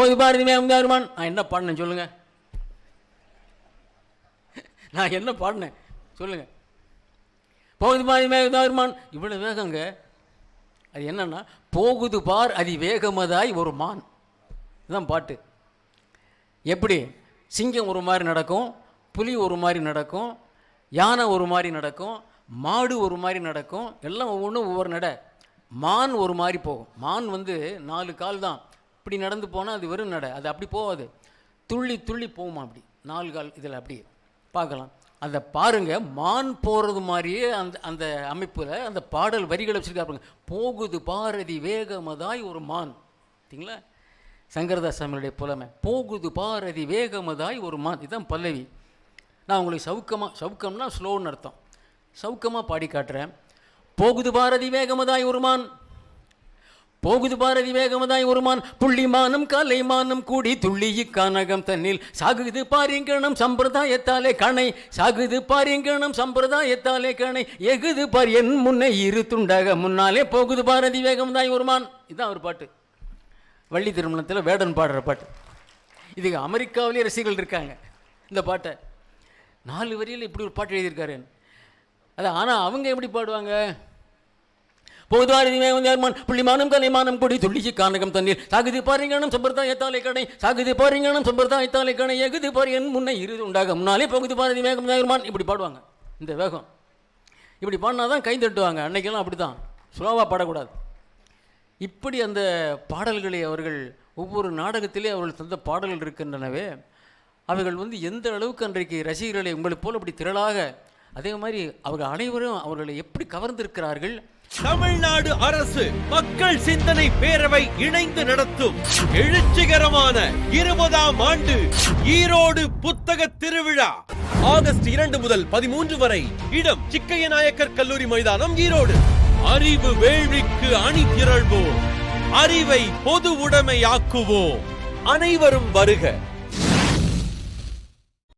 போகுது பாரதி மேகம் தாருமான் நான் என்ன பாடினேன் சொல்லுங்கள் நான் என்ன பாடினேன்? சொல்லுங்கள் போகுது பார் மேகம் தாருமான் இவ்வளோ வேகங்க. அது என்னன்னா போகுது பார் அதி வேகமதாய் ஒரு மான் இதுதான் பாட்டு. எப்படி? சிங்கம் ஒரு மாதிரி நடக்கும் புலி ஒரு மாதிரி நடக்கும் யானை ஒரு மாதிரி நடக்கும் மாடு ஒரு மாதிரி நடக்கும் எல்லாம் ஒவ்வொன்றும் ஒவ்வொரு நட. மான் ஒரு மாதிரி போகும். மான் வந்து நாலு கால் தான் இப்படி நடந்து போனால் அது வெறும் நடை. அது அப்படி போகாது துள்ளி துள்ளி போகுமா அப்படி. நாலு கால் இதில் அப்படியே பார்க்கலாம். அந்த பாருங்கள் மான் போகிறது மாதிரியே அந்த அந்த அமைப்பில் அந்த பாடல் வரிகளை வச்சுருக்கா பாருங்க. போகுது பாரதி வேகமதாய் ஒரு மான். பார்த்தீங்களா? சங்கரதாஸ் சாமியுடைய புலமை. போகுது பாரதி வேகமதாய் ஒரு மான். இதுதான் பல்லவி. நான் உங்களுக்கு சவுக்கமாக சவுக்கம்னா ஸ்லோன்னு அர்த்தம். சவுக்கமாக பாடி காட்டுறேன். போகுது பாரதி வேகமதாய் ஒரு மான். போகுது பாரதி வேகமதாய் ஒருமான் புள்ளிமானம் கலைமானம் கூடி துள்ளியி கானகம் தன்னில். சாகுது பாரியங்கணம் சம்பிரதாயத்தாலே கணை சாகுது பாரியங்கணம் சம்பிரதாயத்தாலே கணை எகுது பார் என் முன்னே இரு துண்டாக முன்னாலே. போகுது பாரதி வேகமதாய் ஒருமான். இதுதான் ஒரு பாட்டு. வள்ளி திருமணத்தில் வேடன் பாடுற பாட்டு. இதுக்கு அமெரிக்காவிலே ரசிகர்கள் இருக்காங்க. இந்த பாட்டை. நாலு வரியில் இப்படி ஒரு பாட்டு எழுதியிருக்காரு. அது ஆனால் அவங்க எப்படி பாடுவாங்க? போதுவாரி மேகமான் புள்ளிமானம் கலைமானம் கொடி துள்ளிச்சு கானகம் தண்ணீர். சாகுதி பாருங்கணும் சம்பிரதாயத்தாலே கடை சாகுதி பாருங்கணும் சம்பிரதாயத்தாலே கடை எகுது பாரு என் முன்னை இரு உண்டாக. முன்னாலே போகுது பாரதி மேகம் மேகமான் இப்படி பாடுவாங்க. இந்த வேகம். இப்படி பாடினா தான் கை தட்டுவாங்க. அன்னைக்கெல்லாம் அப்படி தான் ஸ்லோவாக பாடக்கூடாது. இப்படி அந்த பாடல்களை அவர்கள் ஒவ்வொரு நாடகத்திலே அவர்கள் தந்த பாடல்கள் இருக்கின்றனவே அவைகள் வந்து எந்த அளவுக்கு அன்றைக்கு ரசிகர்களை உங்களைப் போல் அப்படி திரளாக அதே மாதிரி அவர்கள் அனைவரும் அவர்களை எப்படி கவர்ந்திருக்கிறார்கள் தமிழ்நாடு அரசு மக்கள் சிந்தனை பேரவை இணைந்து நடத்தும் எழுச்சிகரமான இருபதாம் ஆண்டு ஈரோடு புத்தக திருவிழா. ஆகஸ்ட் இரண்டு முதல் பதிமூன்று வரை இடம் சிக்கைய நாயக்கர் கல்லூரி மைதானம் ஈரோடு. அறிவு வேள்விக்கு அணி திரள்வோம். அறிவை பொது உடைமையாக்குவோம். அனைவரும் வருக.